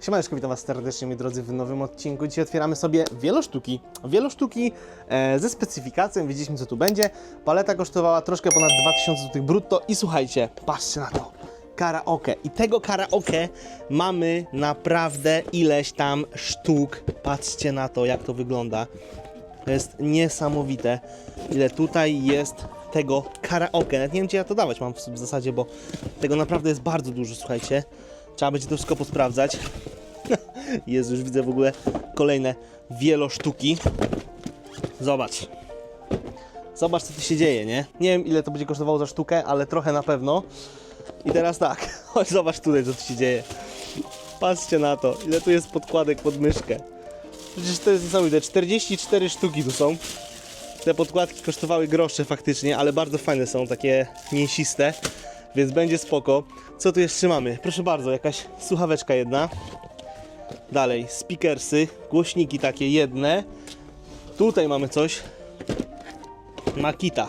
Siemaneczko, witam Was serdecznie, moi drodzy, w nowym odcinku. Dzisiaj otwieramy sobie wielosztuki. Wielosztuki e, ze specyfikacją, widzieliśmy co tu będzie. Paleta kosztowała troszkę ponad 2000 zł brutto i słuchajcie, patrzcie na to. Karaoke. I tego karaoke mamy naprawdę ileś tam sztuk. Patrzcie na to, jak to wygląda. To jest niesamowite, ile tutaj jest tego karaoke. Nawet nie wiem, gdzie ja to dawać mam w zasadzie, bo tego naprawdę jest bardzo dużo, słuchajcie. Trzeba będzie to wszystko posprawdzać. Jezu, już widzę w ogóle kolejne wielosztuki. Zobacz. Zobacz, co tu się dzieje, nie? Nie wiem, ile to będzie kosztowało za sztukę, ale trochę na pewno. I teraz tak, chodź zobacz tutaj, co tu się dzieje. Patrzcie na to, ile tu jest podkładek pod myszkę. Przecież to jest niesamowite, 44 sztuki tu są. Te podkładki kosztowały grosze faktycznie, ale bardzo fajne są, takie mięsiste, więc będzie spoko. Co tu jeszcze mamy? Proszę bardzo, jakaś słuchaweczka jedna. Dalej, speakersy, głośniki takie jedne. Tutaj mamy coś. Makita.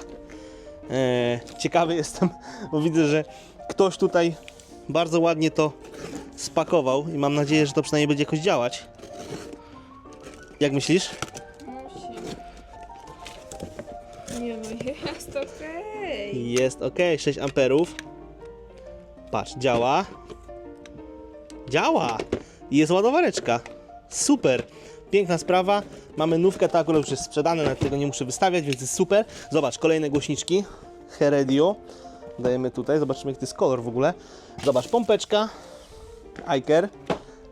Eee, ciekawy jestem, bo widzę, że ktoś tutaj bardzo ładnie to spakował i mam nadzieję, że to przynajmniej będzie jakoś działać. Jak myślisz? Nie no, jest okej. Jest ok, 6 amperów. Patrz, działa. Działa! Jest ładowareczka. Super! Piękna sprawa. Mamy nówkę, ta akurat już jest sprzedane, nawet tego nie muszę wystawiać, więc jest super. Zobacz, kolejne głośniczki. Heredio. Dajemy tutaj, zobaczymy jaki to jest kolor w ogóle. Zobacz, pompeczka. Iker.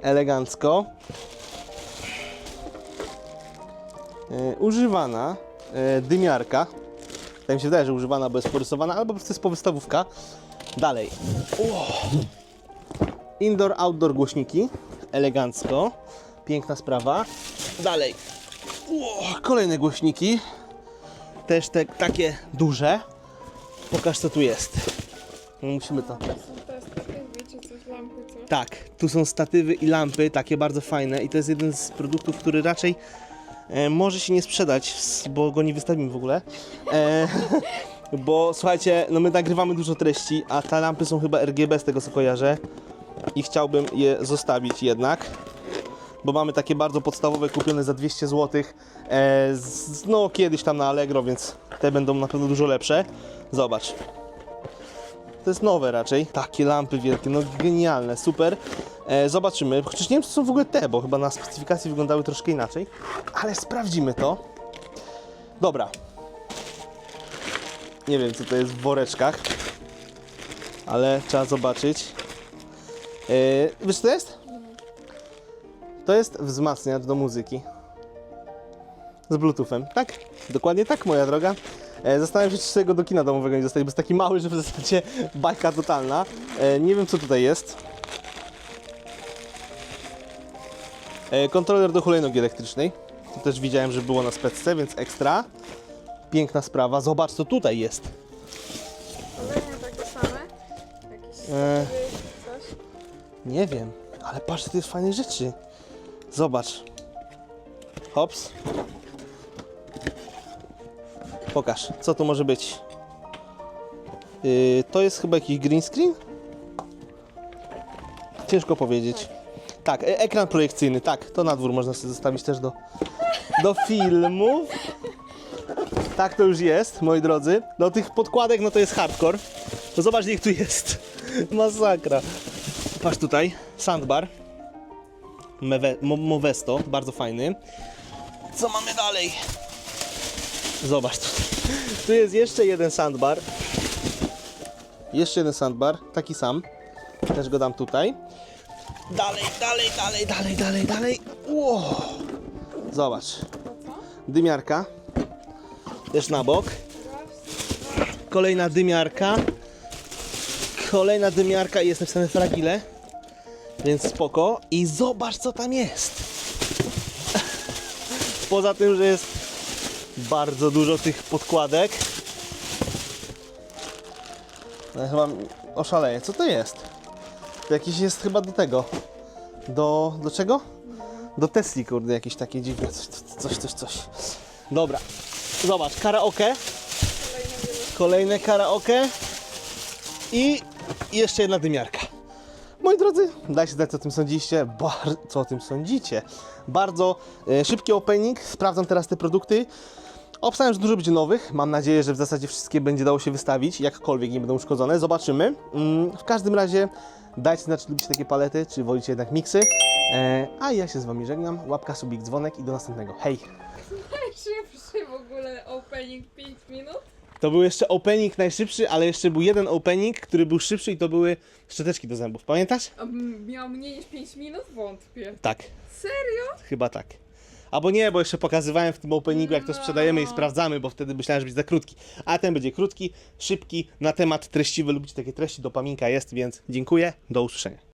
Elegancko. E, używana e, dymiarka. Tak mi się wydaje, że używana, bo jest porysowana, albo po prostu jest powystawówka. Dalej. Indoor, outdoor głośniki. Elegancko. Piękna sprawa. Dalej. Kolejne głośniki. Też te takie duże. Pokaż co tu jest. No, Musimy to. Są te statywy, czy coś, lampy, coś. Tak, tu są statywy i lampy, takie bardzo fajne i to jest jeden z produktów, który raczej e, może się nie sprzedać, bo go nie wystawimy w ogóle. E, bo słuchajcie, no my nagrywamy dużo treści, a te lampy są chyba RGB z tego co kojarzę i chciałbym je zostawić jednak. Bo mamy takie bardzo podstawowe kupione za 200 zł, e, z, no kiedyś tam na Allegro, więc te będą na pewno dużo lepsze. Zobacz, to jest nowe raczej. Takie lampy wielkie, no genialne, super. E, zobaczymy. Chociaż nie wiem, czy są w ogóle te, bo chyba na specyfikacji wyglądały troszkę inaczej. Ale sprawdzimy to. Dobra. Nie wiem, co to jest w woreczkach. Ale trzeba zobaczyć. E, wiesz, co to jest? To jest wzmacniacz do muzyki. Z Bluetoothem. Tak, dokładnie tak, moja droga. E, Zastanawiam się, czy sobie go do kina domowego nie zostawić, bo jest taki mały, że w zasadzie bajka totalna. E, nie wiem, co tutaj jest. Kontroler do hulajnogi elektrycznej. To też widziałem, że było na specce, więc ekstra. Piękna sprawa. Zobacz, co tutaj jest. Takie same. Jakieś. Nie wiem, ale patrz, to jest fajne rzeczy. Zobacz. Hops. Pokaż, co tu może być. Yy, to jest chyba jakiś green screen? Ciężko powiedzieć. Tak, e- ekran projekcyjny, tak, to na dwór można sobie zostawić też do, do filmów. Tak to już jest, moi drodzy. Do tych podkładek, no to jest hardcore. To zobacz, jak tu jest. Masakra. Patrz tutaj, sandbar. Meve, Mo- Movesto, bardzo fajny. Co mamy dalej? Zobacz tutaj. Tu jest jeszcze jeden sandbar. Jeszcze jeden sandbar, taki sam. Też go dam tutaj. Dalej, dalej, dalej, dalej, dalej, dalej. Wow. Zobacz. Dymiarka. Też na bok. Kolejna dymiarka. Kolejna dymiarka i jest napisane fragile. Więc spoko. I zobacz co tam jest. Poza tym, że jest bardzo dużo tych podkładek. No, ja chyba oszaleję. Co to jest? To jakiś jest chyba do tego. Do, do czego? Do Tesli, kurde, jakieś takie dziwne. Coś, coś, coś, coś. Dobra. Zobacz, karaoke. Kolejne karaoke. I jeszcze jedna dymiarka. Moi drodzy, dajcie znać, co o tym sądzicie. Bar- co o tym sądzicie? Bardzo e, szybki opening. Sprawdzam teraz te produkty. Obstałem, że dużo będzie nowych. Mam nadzieję, że w zasadzie wszystkie będzie dało się wystawić, jakkolwiek nie będą uszkodzone. Zobaczymy. Mm, w każdym razie dajcie znać, czy lubicie takie palety, czy wolicie jednak miksy. E, a ja się z Wami żegnam. Łapka, subik, dzwonek i do następnego. Hej! Opening 5 minut. To był jeszcze opening najszybszy, ale jeszcze był jeden opening, który był szybszy i to były szczoteczki do zębów. Pamiętasz? A m- miał mniej niż 5 minut? Wątpię. Tak. Serio? Chyba tak. Albo nie, bo jeszcze pokazywałem w tym openingu, jak to sprzedajemy i No. sprawdzamy, bo wtedy myślałem, że będzie za krótki. A ten będzie krótki, szybki, na temat treściwy. Lubicie takie treści, dopaminka jest, więc dziękuję. Do usłyszenia.